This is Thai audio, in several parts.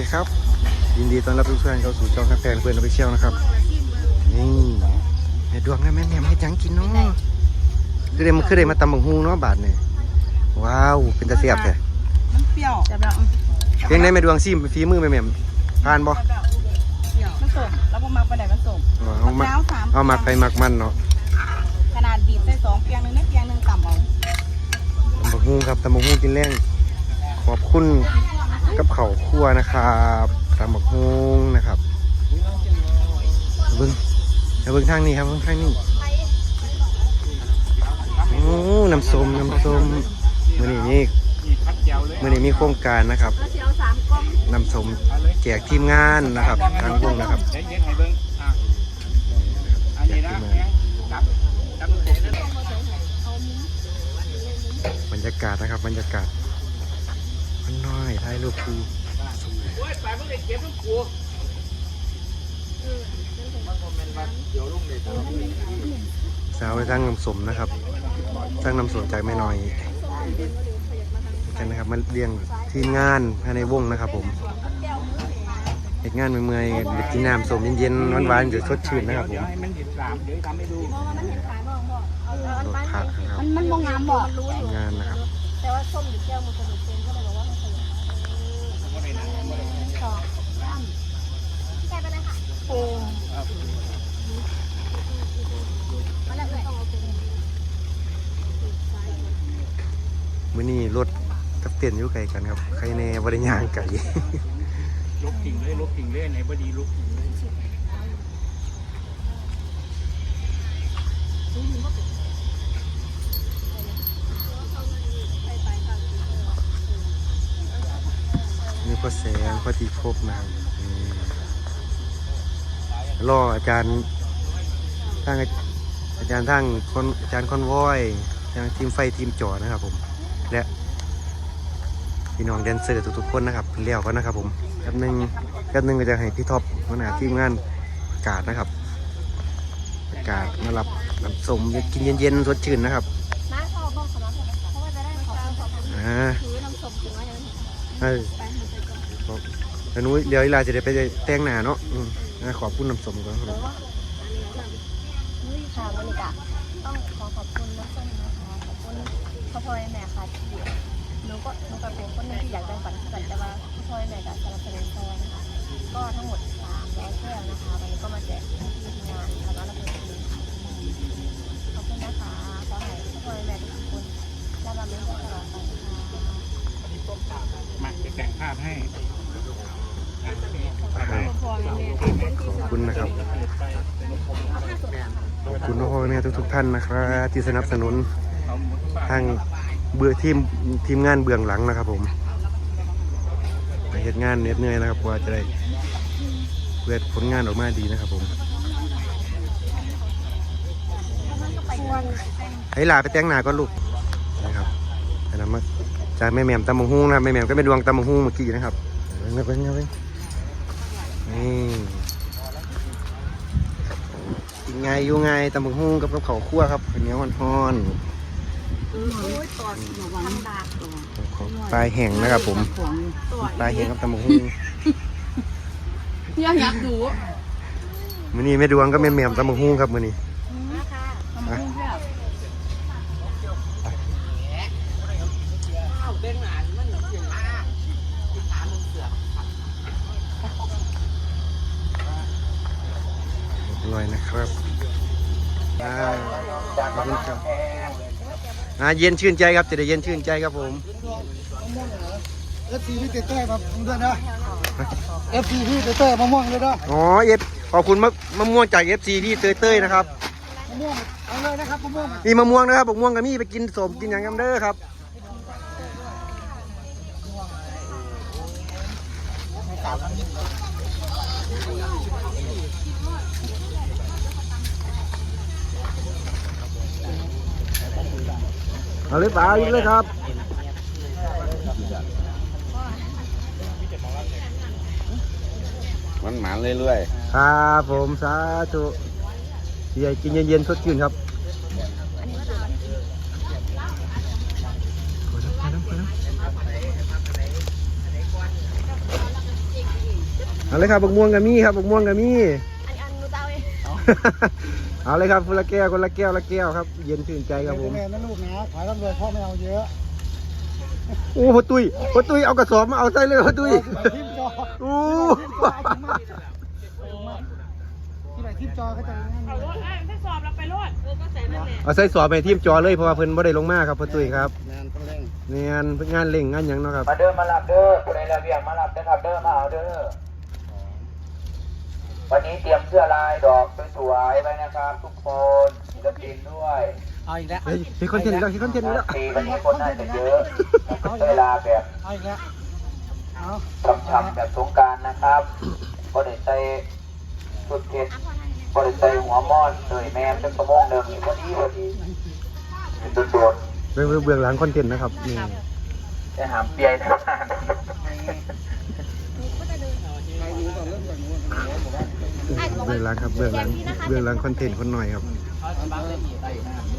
ดีครับ ยินดีต้อนรับทุกท่านเข้าสู่ช่องแฟนเพื่อนออฟฟิเชียลนะครับ นี่แม่ดวงนะแม่แหนมให้จังกินเนาะคือได้มาคือได้มาตำบังฮูเนาะบาทเนี่ยว้าว เป็นตาเสียบแท้มันเปรี้ยวจะแบบเพียงได้แม่ดวงซิมฝีมือแม่แหม่มผ่านบ่เปรี้ยวมันสมแล้วพอมักไปไหนมันสมเอามาะพร้วสามเอามักไปมักมันเนาะขนาดบีบใส่สองเปียงหนึ่งในเปียงหนึ่งต่ำเอาตำบังฮูครับตำบังฮูกินแรงขอบคุณ กับเขาคั่วนะครับตำบักฮูนะครับเบิ้งเบิ้งทางนี้ครับเบิ้งทางนี้โอ้น้ำส้มน้ำส้มมื่อนี้นี่มื่อนี้มีโครงการนะครับน้ำส้มแจกทีมงานนะครับทางวงนะครับบรรยากาศนะครับบรรยากาศ มันน้อยถ่ายรูปครูโอ้ยไปมึงได้เก็บลูกกูมันคอมเมนต์มาเดี๋ยวลุงเลยสาวไปสร้างน้ำส้มนะครับ สร้างน้ำส้มจากแม่น้อยกันนะครับมาเลี้ยงทีมงานภายในวงนะครับผมเหตุงานเมื่อยๆเด็กกินน้ำส้มเย็นๆหวานๆจะสดชื่นนะครับผเดี๋ยวมให้มันหยิบสามเดี๋ยวทำให้ดูรถพักนะครับมันมันมองงามบอกทีมงานนะครับ แต่ว่าส้มหรือแก้วมันกระดูก สองสามแก้ไปเลยค่ะโอ้มาแล้วเลยมื่อนี้รถกับเตียนอยู่ไกลกันครับ ใครแน่บริยางไก่ลบกิ่งเลยลบกิ่งเลยไหนบดีลบกิ่งเลย พ่อแสงพ่อทีพบนะครับนี่รออาจารย์ทั้งอาจารย์ทั้งคนอาจารย์คอนวอยทางทีมไฟทีมจอนะครับผม และพี่น้องแดนเซอร์ทุกๆคนนะครับเลี้ยวก็นะครับผมแป๊บหนึงแป๊บหนึงก็จะให้พี่ท็อปหัวหน้าทีมงานประกาศนะครับประกาศมารับน้ำส้มกินเย็นๆสดชื่นนะครับน้าขอบอกสำหรับผมเพราะว่าจะได้ขอขอบคุณอ่าถือน้ำส้มถึงว่าอย่างนั้นเออ ไปมันจะก่อนแล้วนุ้ยเดี๋ยวอีลาจะได้ไปแต่งหน้าเนาะอืมอ่าขอบคุณน้ำสมก่อนครับผมนี่ค่ะวันนี้กะต้องขอขอบคุณน้ำส้มนะคะขอบคุณพ่อพ่อแม่ค่ะที่หนูก็หนูก็เป็นคนหนึงที่อยากแบ่งปันกันแต่ว่าพ่อพ่อแม่ก็สนับสนุนซอยนะคะก็ทั้งหมด300แก้วนะคะวันนี้ก็มาแจกที่ทีมงานค่ะแล้วเราเป็นคนขอบคุณนะคะขอให้พ่อพ่อแม่ทุกคนและบำเพ็ญตลอดไปค่ะมาจะแต่งภาพให้ พ่อแม่ ขอบ คุณนะครับ ขอบคุณพ่อแม่ทุกๆท่านนะครับที่สนับสนุนทางเบื่อทีมทีมงานเบื้องหลังนะครับ ผมไปเหตุงานเหน็ดเหนื่อยนะครับกว่าจะได้เพื่อผลงานออกมาดีนะครับผมให้หลาไปแต่งหน้าก่อนลูกนะครับอันนั้นมาจากแม่แหม่มตำบังฮุงนะครับแม่แหม่มก็เป็นดวงตำบังฮุงเมื่อกี้นะครับเงาไปเงาไปนี่ ไงอยู่ไงตำบังฮุงกับกับข้าวคั่วครับข้าวเหนียวฮ้อนๆของปลายแห้งนะครับผมปลายแห้งกับตำบักหุ่งอยากอยากดูมื้อนี้แม่ดวงก็แม่แหม่มตำบักหุ่งครับมื้อนี้นะคะทำไมเพื่อ นอร่อยนะครับอ่าขอบคุณครับอ่าเย็นชื่นใจครับจะได้เย็นชื่นใจครับผมเอฟซีพี่เต้เต้มาด้วยนะเอฟซีพี่เต้เต้มะม่วงเลยนะอ๋อเอฟขอบคุณมะมะม่วงจาก FC พี่เตยเต้ยนะครับมะม่วงเอาเลยนะครับมะม่วงมีมะม่วงนะครับมะม่วงกับมีไปกินสมกินอย่างกันเด้อครับ เอาเลยป๋าอีกเลยครับมันหมานเรื่อยครับผมสาธุเดี๋ยวกินเย็นๆสดชื่นครับเอาเลยครับบักม่วงกับมี่ครับบักม่วงกับมี่อันอันหนูจะเอาเอง เอาเลยครับคนละแก้วคนละแก้วละแก้วครับ เย็นชื่นใจครับผมแม่นะลูกนะขายร่ำรวยพ่อไม่เอาเยอะโอ้พ่อตุ้ยพ่อตุ้ยเอากระสอบมาเอาใส่เลยพ่อตุ้ยทิมจอโอ้ที่ไหนทิมจอก็จะง่ายเอารถอะถ้าสอบเราไปรถเออก็ใส่นั่นแหละเอาใส่สอบไปทีมจอเลยเพราะว่าเพิ่นบ่ได้ลงมาครับพ่อตุ้ยครับงานต้องเร่งงานงานเล่งงานหยังเนาะครับมาเด้อมารับเด้อผู้ใดระเบียงมารับเด้อครับเด้อมาเอาเด้อ วันนี้เตรียมเสื้อลายดอกสวยๆไว้นะครับทุกคนศิลปินด้วยเอาอีกแล้วเฮ้ยเฮ้ยคอนเทนต์อีกแล้วเฮ้ยคอนเทนต์อีกแล้วปีวันนี้คนน่าจะเยอะเวลาแบบเอาอีกแล้วเอาช้ำๆแบบสงกรารนะครับก็ได้ใส่ชุดเพชรก็ได้ใส่หัวม่อนเลยแม่มเป็นกระโมงเดิมนี่พอดีพอดีเป็นโดดเบื้องเบื้องหลังคอนเทนต์นะครับนี่ๆจะหามเปียนะ เบื้องหลังครับเบื้องหลังเบื้องหลังคอนเทนต์คนหน่อยครับ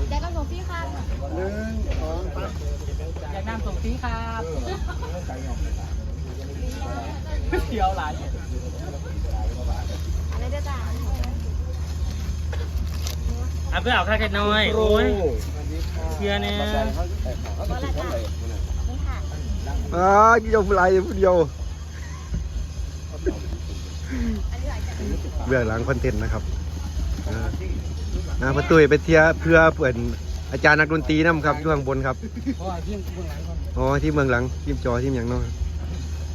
แจ็คก็ส่งพี่ค่ะหนึ่งสองสามอยากนำส่งฟรีครับเที่ยวหลายอะไรเด้อจ้าอะเพื่อเอาค่าแค่น้อยโอ้ยเชื่อเนี่ยขอบคุณละจ้านี่ค่ะอ่าเดียวผู้ไรผู้เดียว เบื้องหลังคอนเทนต์นะครับอ่าอ่าประตูไปเที่ยวเพื่อเปิดอาจารย์นักดนตรีนํครับช่วงบนครับเพราะว่าที่เบื้องหลังก่อนอ๋อที่เมืองหลังทีมจอทีมอย่างเนาะ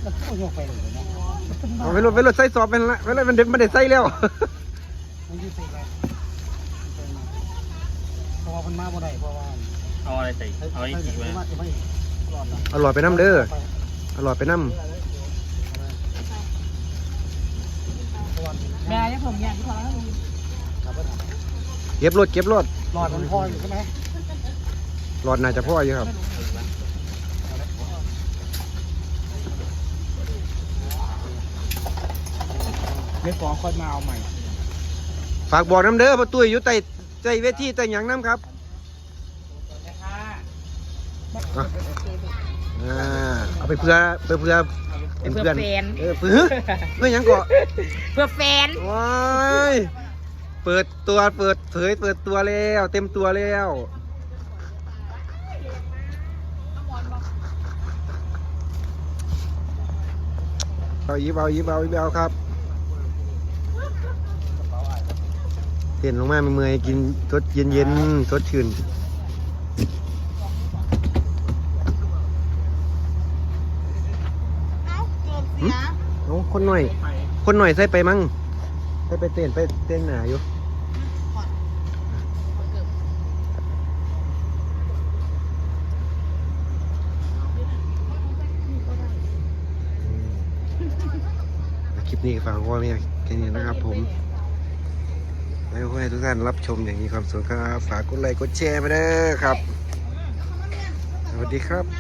แล้วก็ยกไปเลยนะเอาไปรถไปรถใส่สอบเป็นละไปรถมันเด็มันได้ใส่แล้วมันยืดเส้นไปเพราะว่ามันมาบ่ได้เพราะว่าเอาอะไรใส่เอาอีกทีไว้มาจะไม่รอดนะเอาหลอดไปน้ำเด้อเอาหลอดไปน้ แม่ยังผมอยากที่พอแล้วำเก็บรถเก็บรถรอดมันพออยู่ใช่ไหมหลอดน่าจะพ่ออยู่ครับไม่ฟ้องค่อยมาเอาใหม่ ฝากบอกน้ำเด้อประตูอยู่ใต้ใต้เวทีใต้หยังน้ำครับอะอ่าเอาไปเพื่อเพื่อเพื่อ เป็นเพื่อนเออเพื่อเพื่อหยังก่อเพื่อแฟน ว้ายเปิดตัวเปิดเผยเปิดตัวแล้ว เต็มตัวแล้วเอายิบเอายิบเอายิบเอาครับเต้นลงมาเมื่อยๆกินสดเย็นเย็นๆสดชื่น หึเอาคนหน่อย คนหน่อยใส่ไปมั้งใส่ไปเต้นไปเต้นหนาอยู่คลิปนี้ฝากไว้เนี่ยแค่นี้นะครับผมแล้วก็ให้ทุกท่านรับชมอย่างมีความสุขครับ ฝากกดไลค์กดแชร์มาเด้อครับ สวัสดีครับ